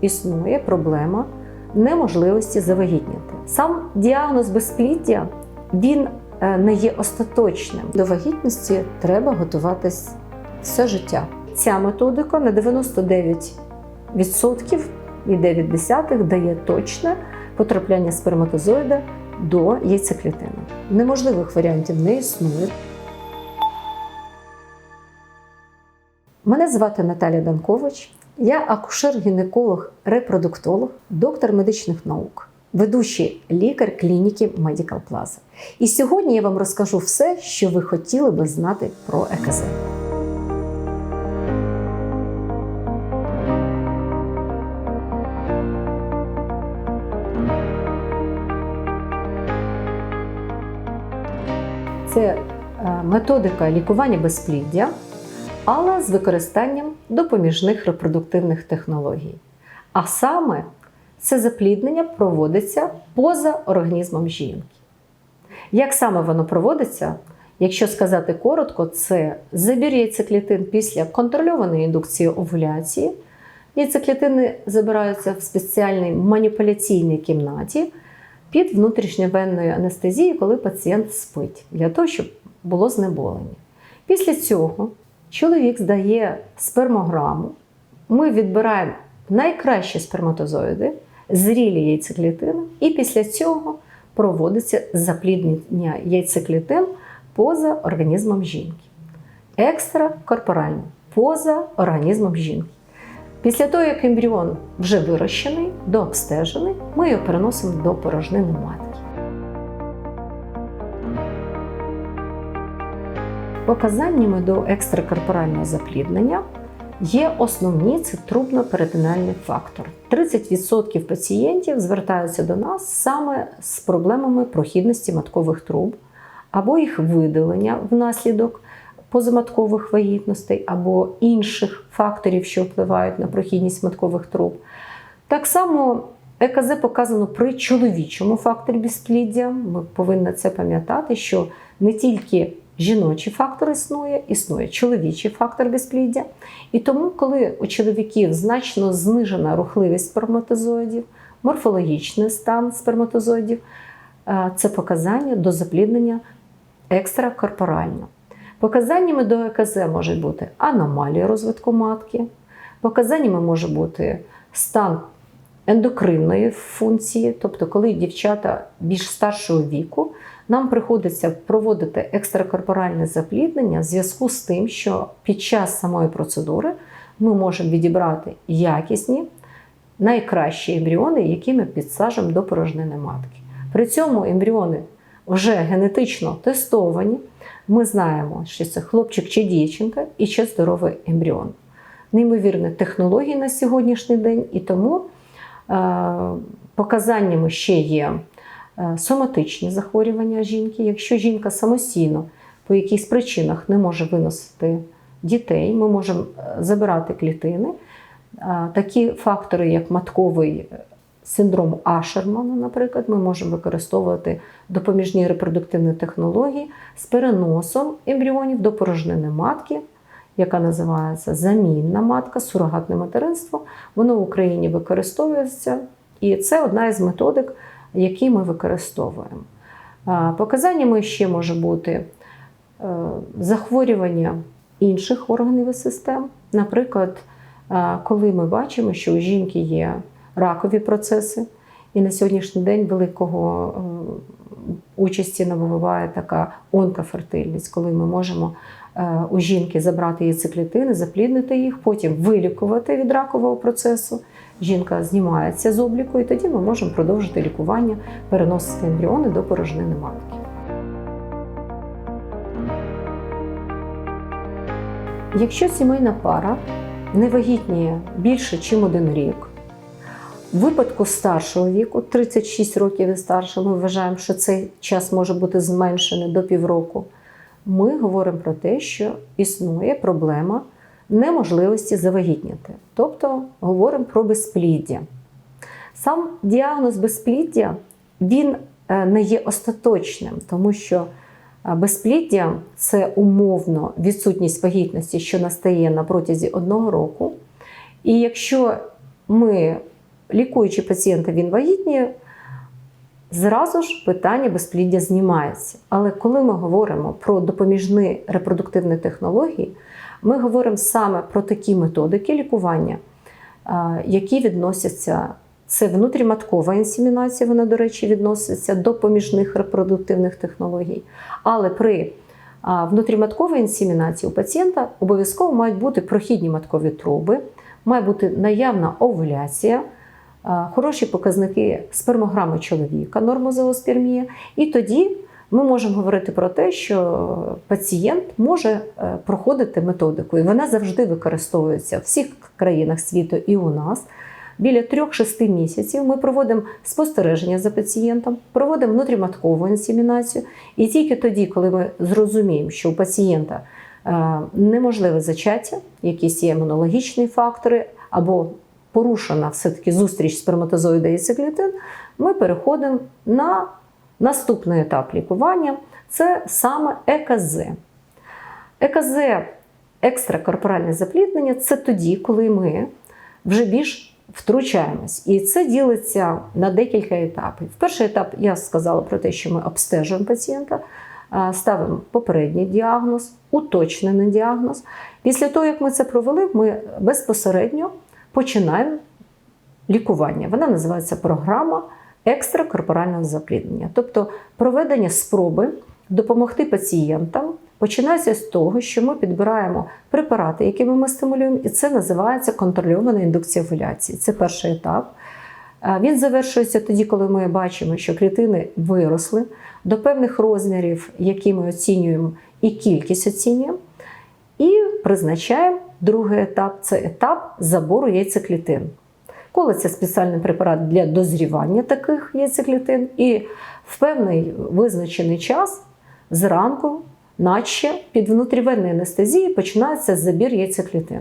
існує проблема неможливості завагітніти. Сам діагноз безпліддя він е, не є остаточним. До вагітності треба готуватись все життя. Ця методика на 99% і 9 десятих дає точне потрапляння сперматозоїда до яйцеклітини. Неможливих варіантів не існує. Мене звати Наталя Данкович. Я акушер-гінеколог, репродуктолог, доктор медичних наук, ведучий лікар клініки Medical Plaza. І сьогодні я вам розкажу все, що ви хотіли би знати про ЕКЗ. Це е, методика лікування безпліддя, але з використанням допоміжних репродуктивних технологій. А саме це запліднення проводиться поза організмом жінки. Як саме воно проводиться? Якщо сказати коротко, це забір яйцеклітин після контрольованої індукції овуляції. Яйцеклітини забираються в спеціальній маніпуляційній кімнаті під внутрішньовенною анестезією, коли пацієнт спить, для того, щоб було знеболення. Після цього чоловік здає спермограму. Ми відбираємо найкращі сперматозоїди, зрілі яйцеклітини, і після цього проводиться запліднення яйцеклітин поза організмом жінки. Екстракорпорально поза організмом жінки. Після того, як ембріон вже вирощений, дообстежений, ми його переносимо до порожнини матки. Показаннями до екстракорпорального запліднення є основні це трубно-перитональний фактор. 30% пацієнтів звертаються до нас саме з проблемами прохідності маткових труб або їх видалення внаслідок позаматкових вагітностей або інших факторів, що впливають на прохідність маткових труб. Так само ЕКЗ показано при чоловічому факторі безпліддя. Ми повинні це пам'ятати, що не тільки жіночий фактор існує, існує чоловічий фактор безпліддя. І тому, коли у чоловіків значно знижена рухливість сперматозоїдів, морфологічний стан сперматозоїдів, е, це показання до запліднення екстракорпорально. Показаннями до ЕКЗ можуть бути аномалії розвитку матки, показаннями може бути стан ендокринної функції, тобто, коли дівчата більш старшого віку, нам приходиться проводити екстракорпоральне запліднення в зв'язку з тим, що під час самої процедури ми можемо відібрати якісні, найкращі ембріони, які ми підсажемо до порожнини матки. При цьому ембріони вже генетично тестовані. Ми знаємо, що це хлопчик чи дівчинка і ще здоровий ембріон. Неймовірні технології на сьогоднішній день, і тому е, показаннями ще є соматичні захворювання жінки. Якщо жінка самостійно по якихось причинах не може виносити дітей, ми можемо е, забирати клітини. Е, такі фактори, як матковий синдром Ашермана, наприклад, ми можемо використовувати допоміжні репродуктивні технології з переносом ембріонів до порожнини матки, яка називається замінна матка, сурогатне материнство. Воно в Україні використовується, і це одна із методик, які ми використовуємо. Показаннями ще може бути е, захворювання інших органів і систем. Наприклад, коли ми бачимо, що у жінки є ракові процеси. І на сьогоднішній день великого е, участі набуває така онкофертильність, коли ми можемо е, у жінки забрати яйцеклітини, запліднити їх, потім вилікувати від ракового процесу. Жінка знімається з обліку, і тоді ми можемо продовжити лікування, переносити ембріони до порожнини матки. Якщо сімейна пара не вагітніє більше, ніж один рік, в випадку старшого віку, 36 років і старше, ми вважаємо, що цей час може бути зменшений до півроку. Ми говоримо про те, що існує проблема неможливості завагітніти. Тобто говоримо про безпліддя. Сам діагноз безпліддя він е, не є остаточним, тому що е, безпліддя це умовно відсутність вагітності, що настає на протязі одного року. І якщо ми, лікуючи пацієнта, він вагітніє, зразу ж питання безпліддя знімається. Але коли ми говоримо про допоміжні репродуктивні технології, ми говоримо саме про такі методики лікування, е, які відносяться. Це внутріматкова інсемінація, вона, до речі, відноситься до поміжних репродуктивних технологій. Але при внутріматковій інсемінації у пацієнта обов'язково мають бути прохідні маткові труби, має бути наявна овуляція, хороші показники спермограми чоловіка, нормозооспермія. І тоді ми можемо говорити про те, що пацієнт може е, проходити методику, і вона завжди використовується в всіх країнах світу і у нас. Біля 3-6 місяців ми проводимо спостереження за пацієнтом, проводимо внутріматкову інсемінацію. І тільки тоді, коли ми зрозуміємо, що у пацієнта е, неможливе зачаття, якісь є імунологічні фактори, або порушена все-таки зустріч сперматозоїда і циклітин, ми переходимо на наступний етап лікування це саме ЕКЗ. ЕКЗ екстракорпоральне запліднення це тоді, коли ми вже більш втручаємось. І це ділиться на декілька етапів. Перший етап я сказала про те, що ми обстежуємо пацієнта, ставимо попередній діагноз, уточнений діагноз. Після того, як ми це провели, ми безпосередньо починаємо лікування. Вона називається програма екстракорпорального запліднення, тобто проведення спроби допомогти пацієнтам. Починається з того, що ми підбираємо препарати, якими ми стимулюємо, і це називається контрольована індукція овуляції. Це перший етап. Він завершується тоді, коли ми бачимо, що клітини виросли до певних розмірів, які ми оцінюємо, і кількість оцінюємо. І призначаємо другий етап це етап забору яйцеклітин. Коли це спеціальний препарат для дозрівання таких яйцеклітин, і в певний визначений час зранку наче під внутрівенною анестезією починається забір яйцеклітин.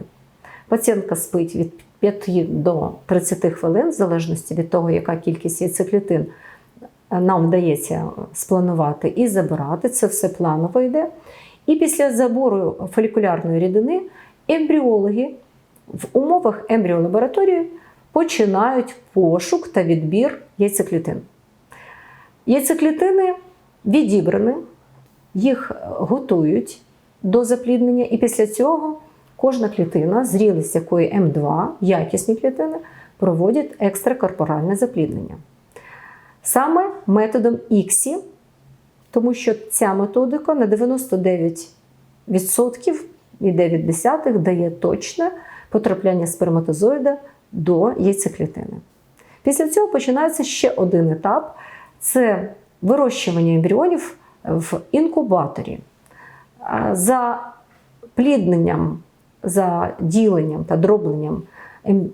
Пацієнтка спить від 5 до 30 хвилин, в залежності від того, яка кількість яйцеклітин нам вдається спланувати і забирати. Це все планово йде. І після забору фолікулярної рідини ембріологи в умовах ембріолабораторії починають пошук та відбір яйцеклітин. Яйцеклітини відібрані їх готують до запліднення, і після цього кожна клітина, зрілість якої М2, якісні клітини, проводять екстракорпоральне запліднення. Саме методом іксі, тому що ця методика на 99,9 дає точне потрапляння сперматозоїда до яйцеклітини. Після цього починається ще один етап це вирощування ембріонів в інкубаторі. За плідненням, за діленням та дробленням ем,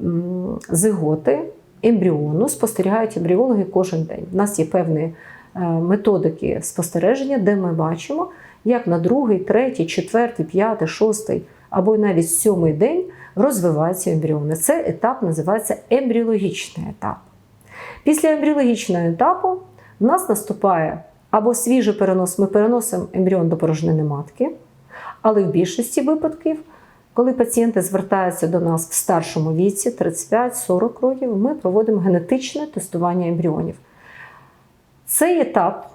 зиготи ембріону спостерігають ембріологи кожен день. У нас є певні е, методики спостереження, де ми бачимо, як на другий, третій, четвертий, п'ятий, шостий або навіть сьомий день розвиваються ембріони. Це етап називається ембріологічний етап. Після ембріологічного етапу в нас наступає або свіжий перенос, ми переносимо ембріон до порожнини матки, але в більшості випадків, коли пацієнти звертаються до нас в старшому віці, 35-40 років, ми проводимо генетичне тестування ембріонів. Цей етап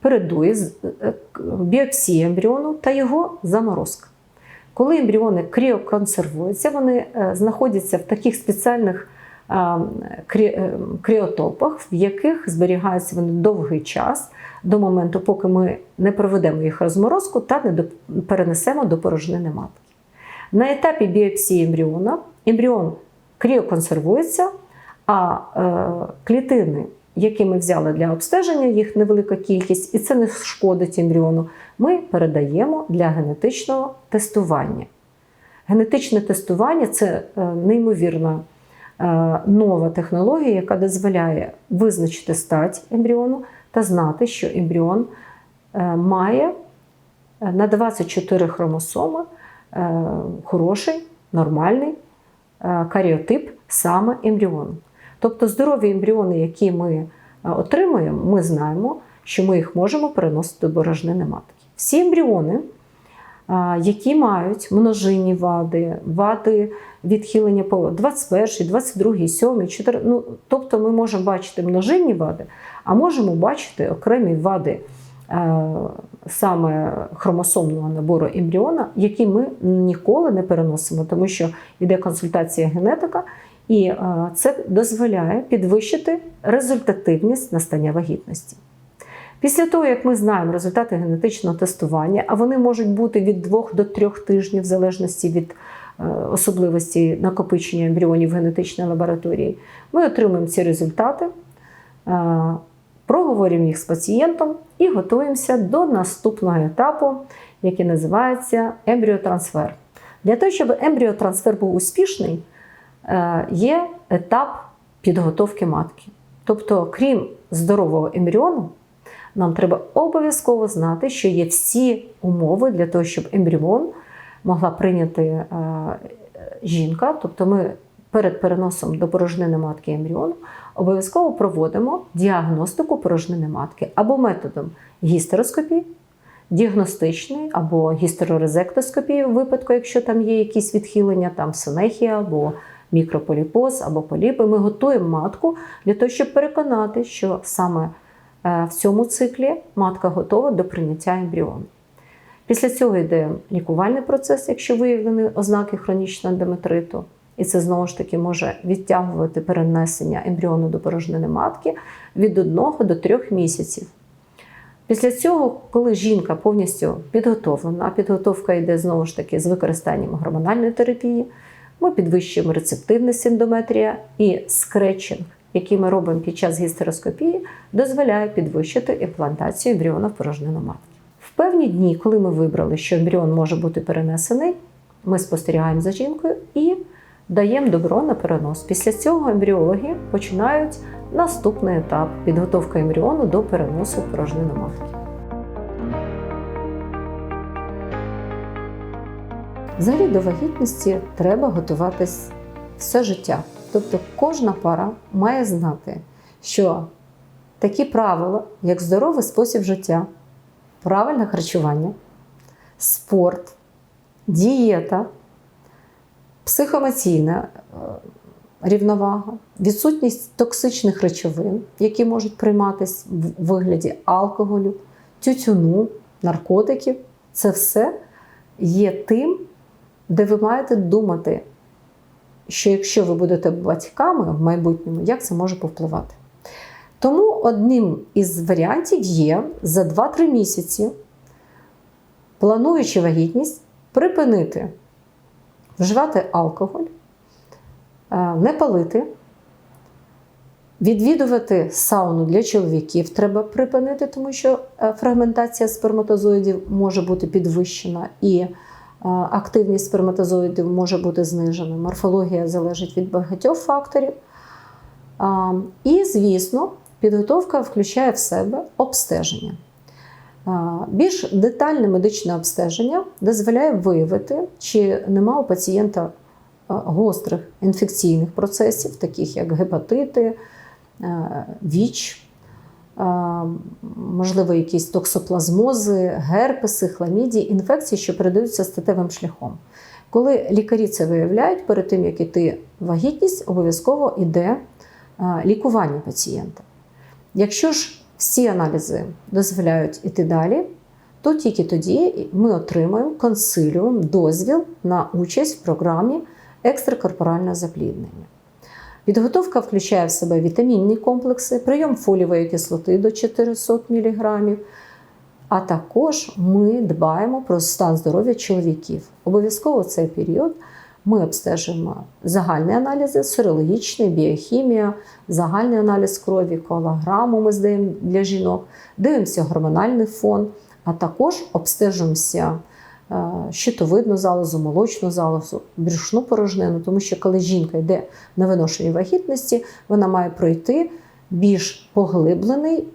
передує е, біопсії ембріону та його заморозка. Коли ембріони кріоконсервуються, вони е, знаходяться в таких спеціальних е, кріотопах, в яких зберігаються вони довгий час до моменту, поки ми не проведемо їх розморозку та не перенесемо до порожнини матки. На етапі біопсії ембріона ембріон кріоконсервується, а е, клітини, які ми взяли для обстеження, їх невелика кількість, і це не шкодить ембріону, ми передаємо для генетичного тестування. Генетичне тестування це е, неймовірна е, нова технологія, яка дозволяє визначити стать ембріону та знати, що ембріон е, має на 24 хромосоми хороший, нормальний каріотип саме ембріону. Тобто здорові ембріони, які ми отримуємо, ми знаємо, що ми їх можемо переносити до борожнини матки. Всі ембріони які мають множинні вади, вади відхилення по 21, 22, 7, 4. Ну, тобто ми можемо бачити множинні вади, а можемо бачити окремі вади е, саме хромосомного набору ембріона, які ми ніколи не переносимо, тому що йде консультація генетика, і е, це дозволяє підвищити результативність настання вагітності. Після того, як ми знаємо результати генетичного тестування, а вони можуть бути від 2 до 3 тижнів, в залежності від е, особливості накопичення ембріонів в генетичній лабораторії, ми отримуємо ці результати, е, проговорюємо їх з пацієнтом і готуємося до наступного етапу, який називається ембріотрансфер. Для того, щоб ембріотрансфер був успішний, є етап підготовки матки. Тобто, крім здорового ембріону, нам треба обов'язково знати, що є всі умови для того, щоб ембріон могла прийняти е, жінка. Тобто ми перед переносом до порожнини матки ембріону обов'язково проводимо діагностику порожнини матки або методом гістероскопії, діагностичної або гістерорезектоскопії в випадку, якщо там є якісь відхилення, там синехія або мікрополіпоз або поліпи. Ми готуємо матку для того, щоб переконати, що саме е, в цьому циклі матка готова до прийняття ембріону. Після цього йде лікувальний процес, якщо виявлені ознаки хронічного ендометриту. І це знову ж таки може відтягувати перенесення ембріону до порожнини матки від 1 до 3 місяців. Після цього, коли жінка повністю підготовлена, підготовка йде знову ж таки з використанням гормональної терапії, ми підвищуємо рецептивність ендометрія і скретчинг, який ми робимо під час гістероскопії, дозволяє підвищити імплантацію ембріона в порожнину матки. В певні дні, коли ми вибрали, що ембріон може бути перенесений, ми спостерігаємо за жінкою і даємо добро на перенос. Після цього ембріологи починають наступний етап підготовка ембріону до переносу в порожнину матки. Взагалі до вагітності треба готуватись все життя. Тобто кожна пара має знати, що такі правила, як здоровий спосіб життя, правильне харчування, спорт, дієта, психоемоційна е, рівновага, відсутність токсичних речовин, які можуть прийматися в вигляді алкоголю, тютюну, наркотиків це все є тим, де ви маєте думати, що якщо ви будете батьками в майбутньому, як це може повпливати. Тому одним із варіантів є за 2-3 місяці, плануючи вагітність, припинити вживати алкоголь, е, не палити, відвідувати сауну для чоловіків треба припинити, тому що е, фрагментація сперматозоїдів може бути підвищена і активність сперматозоїдів може бути знижена. Морфологія залежить від багатьох факторів. І, звісно, підготовка включає в себе обстеження. Більш детальне медичне обстеження дозволяє виявити, чи нема у пацієнта гострих інфекційних процесів, таких як гепатити, віч, можливо, якісь токсоплазмози, герпеси, хламідії, інфекції, що передаються статевим шляхом. Коли лікарі це виявляють, перед тим як іти вагітність, обов'язково йде лікування пацієнта. Якщо ж всі аналізи дозволяють іти далі, то тільки тоді ми отримуємо консиліум, дозвіл на участь в програмі екстракорпорального запліднення. Підготовка включає в себе вітамінні комплекси, прийом фолієвої кислоти до 400 мг, а також ми дбаємо про стан здоров'я чоловіків. Обов'язково цей період ми обстежуємо загальні аналізи, серологічний, біохімія, загальний аналіз крові, колограму ми здаємо для жінок, дивимося гормональний фон, а також обстежуємося щитовидну залозу, молочну залозу, брюшну порожнину, тому що коли жінка йде на виношення вагітності, вона має пройти більш поглиблений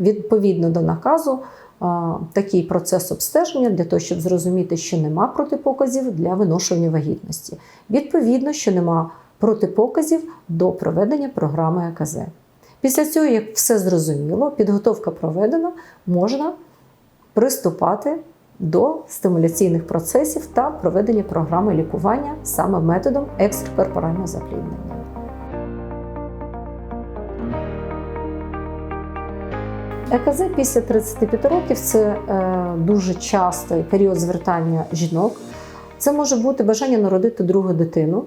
відповідно до наказу такий процес обстеження для того, щоб зрозуміти, що нема протипоказів для виношування вагітності. Відповідно, що нема протипоказів до проведення програми ЕКЗ. Після цього, як все зрозуміло, підготовка проведена, можна приступати до стимуляційних процесів та проведення програми лікування саме методом екстракорпорального запліднення. ЕКЗ після 35 років це е, дуже частий період звертання жінок. Це може бути бажання народити другу дитину.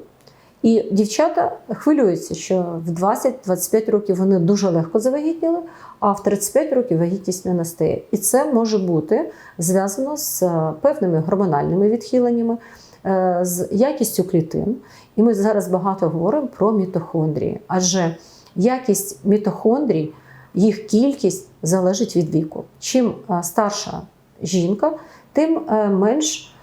І дівчата хвилюються, що в 20-25 років вони дуже легко завагітніли, а в 35 років вагітність не настає. І це може бути зв'язано з е, певними гормональними відхиленнями, е, з якістю клітин. І ми зараз багато говоримо про мітохондрії, адже якість мітохондрій, їх кількість залежить від віку. Чим е, старша жінка, тим менш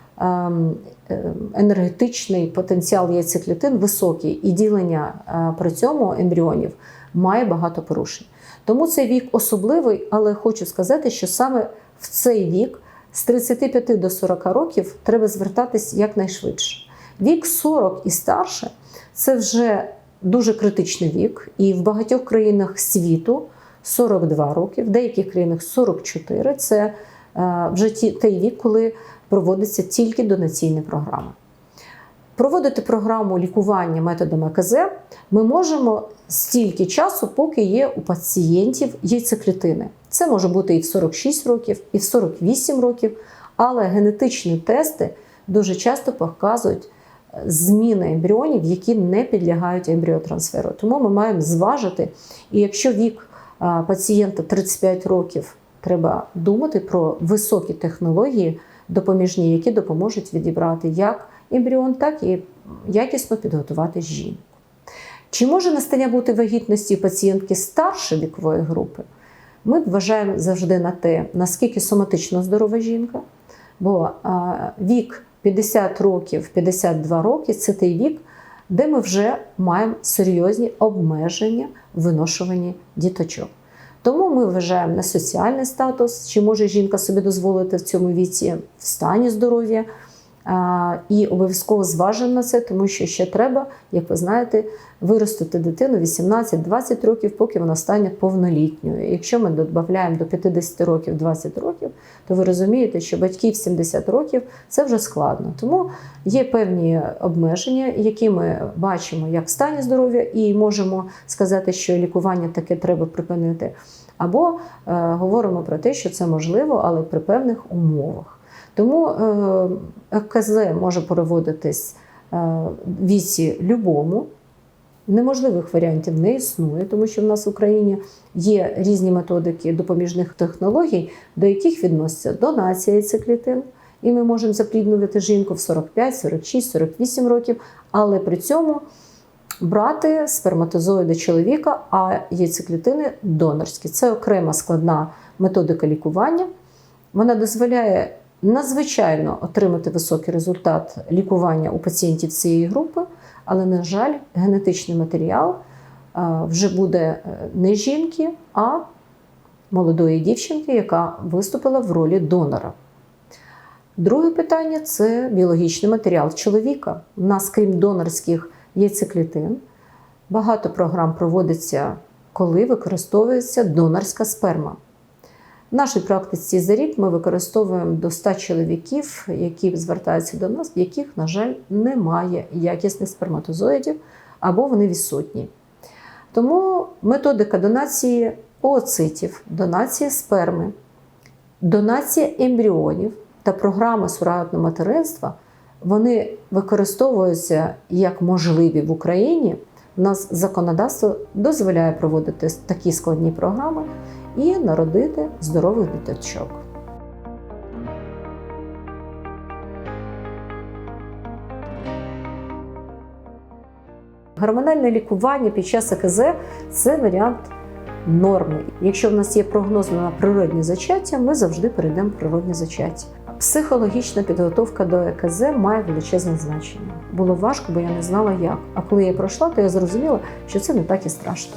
енергетичний потенціал яйцеклітин високий, і ділення е, при цьому ембріонів має багато порушень. Тому цей вік особливий, але хочу сказати, що саме в цей вік з 35 до 40 років треба звертатись якнайшвидше. Вік 40 і старше це вже дуже критичний вік, і в багатьох країнах світу 42 роки, в деяких країнах 44 це е, вже ті, той вік, коли проводиться тільки донаційні програми. Проводити програму лікування методом ЕКЗ ми можемо стільки часу, поки є у пацієнтів яйцеклітини. Це може бути і в 46 років, і в 48 років, але генетичні тести дуже часто показують е, зміни ембріонів, які не підлягають ембріотрансферу. Тому ми маємо зважити, і якщо вік пацієнта 35 років, треба думати про високі технології допоміжні, які допоможуть відібрати як ембріон, так і якісно підготувати жінку. Чи може настання бути вагітності пацієнтки старшої вікової групи? Ми вважаємо завжди на те, наскільки соматично здорова жінка, бо вік 50 років, 52 роки це той вік, де ми вже маємо серйозні обмеження в виношуванні діточок. Тому ми вважаємо на соціальний статус, чи може жінка собі дозволити в цьому віці в стані здоров'я. І обов'язково зважимо на це, тому що ще треба, як ви знаєте, виростити дитину 18-20 років, поки вона стане повнолітньою. Якщо ми додаємо до 50 років 20 років, то ви розумієте, що батьків 70 років це вже складно. Тому є певні обмеження, які ми бачимо як в стані здоров'я, і можемо сказати, що лікування таке треба припинити. Або е, говоримо про те, що це можливо, але при певних умовах. Тому е, ЕКЗ може проводитись е, в віці любому. Неможливих варіантів не існує, тому що в нас в Україні є різні методики допоміжних технологій, до яких відноситься донація яйцеклітин. І ми можемо запліднувати жінку в 45, 46, 48 років, але при цьому брати сперматозоїди чоловіка, а яйцеклітини донорські. Це окрема складна методика лікування. Вона дозволяє надзвичайно отримати високий результат лікування у пацієнтів цієї групи, але, на жаль, генетичний матеріал вже буде не жінки, а молодої дівчинки, яка виступила в ролі донора. Друге питання це біологічний матеріал чоловіка. У нас, крім донорських яйцеклітин, багато програм проводиться, коли використовується донорська сперма. В нашій практиці за рік ми використовуємо до 100 чоловіків, які звертаються до нас, в яких, на жаль, немає якісних сперматозоїдів або вони відсутні. Тому методика донації ooцитів, донації сперми, донація ембріонів та програми сурогатного материнства вони використовуються як можливі в Україні. У нас законодавство дозволяє проводити такі складні програми і народити здорових діточок. Гормональне лікування під час ЕКЗ це варіант норми. Якщо в нас є прогноз на природні зачаття, ми завжди перейдемо в природні зачаття. Психологічна підготовка до ЕКЗ має величезне значення. Було важко, бо я не знала як. А коли я пройшла, то я зрозуміла, що це не так і страшно.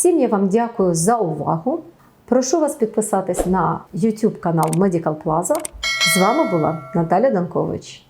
Всім я вам дякую за увагу. Прошу вас підписатись на YouTube канал Medical Plaza. З вами була Наталя Данкович.